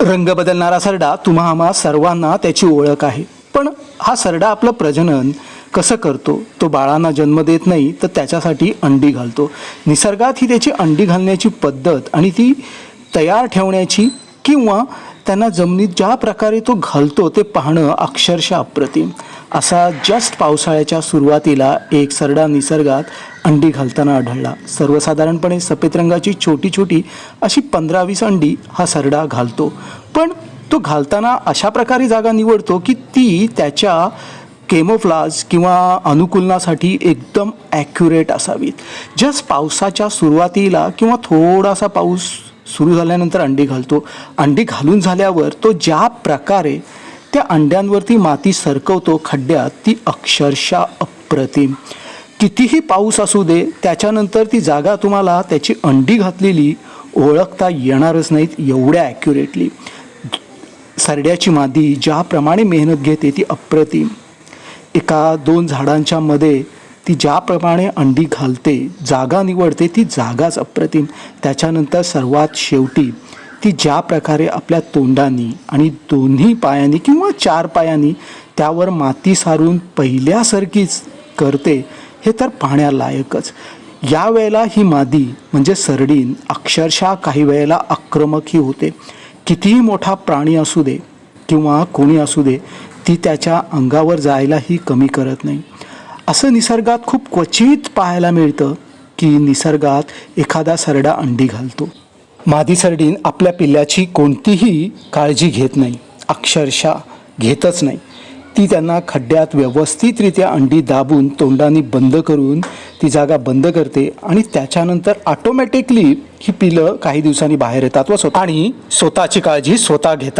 रंग बदलणारा सरडा तुम्हा आम्हा सर्वांना त्याची ओळख आहे. पण हा सरडा आपलं प्रजनन कसं करतो? तो बाळांना जन्म देत नाही तर त्याच्यासाठी अंडी घालतो. निसर्गात ही त्याची अंडी घालण्याची पद्धत आणि ती तयार ठेवण्याची किंवा त्यांना जमिनीत ज्या प्रकारे तो घालतो ते पाहणं अक्षरशः अप्रतिम. असा जस्ट पावसाळ्याच्या सुरुवातीला एक सरडा निसर्गात अंडी घालताना आढळला. सर्वसाधारणपणे सफेद रंगाची छोटी छोटी अशी पंधरा वीस अंडी हा सरडा घालतो. पण तो घालताना अशा प्रकारे जागा निवडतो की ती त्याच्या केमोफ्लाज किंवा अनुकूलनासाठी एकदम ॲक्युरेट असावीत. जस्ट पावसाच्या सुरुवातीला किंवा थोडासा पाऊस सुरू झाल्यानंतर अंडी घालतो. अंडी घालून झाल्यावर तो ज्या प्रकारे त्या अंड्यांवरती माती सरकवतो खड्ड्यात ती अक्षरशः अप्रतिम. कितीही पाऊस असू दे त्याच्यानंतर ती जागा तुम्हाला त्याची अंडी घातलेली ओळखता येणारच नाहीत एवढ्या ॲक्युरेटली सरड्याची मादी ज्याप्रमाणे मेहनत घेते ती अप्रतिम. एका दोन झाडांच्या मध्ये ती ज्याप्रमाणे अंडी घालते जागा निवडते ती जागाच अप्रतिम. त्याच्यानंतर सर्वात शेवटी ती ज्या प्रकारे आपल्या तोंडानी आणि दोन्ही पायांनी किंवा चार पायांनी त्यावर माती सारून पहिल्यासारखीच करते हे तर पाहण्यालायकच. या वेळेला ही मादी म्हणजे सरडीन अक्षरशः काही वेळेला आक्रमकही होते. कितीही मोठा प्राणी असू दे किंवा कोणी असू दे ती त्याच्या अंगावर जायलाही कमी करत नाही. असं निसर्गात खूप क्वचित पाहायला मिळतं की निसर्गात एखादा सरडा अंडी घालतो. मादी सरडीन आपल्या पिल्ल्याची कोणतीही काळजी घेत नाही अक्षरशः घेतच नाही. ती त्यांना खड्ड्यात व्यवस्थितरित्या अंडी दाबून तोंडाने बंद करून ती जागा बंद करते आणि त्याच्यानंतर ऑटोमॅटिकली ही पिलं काही दिवसांनी बाहेर येतात व स्वतः आणि स्वतःची काळजी स्वतः घेतात.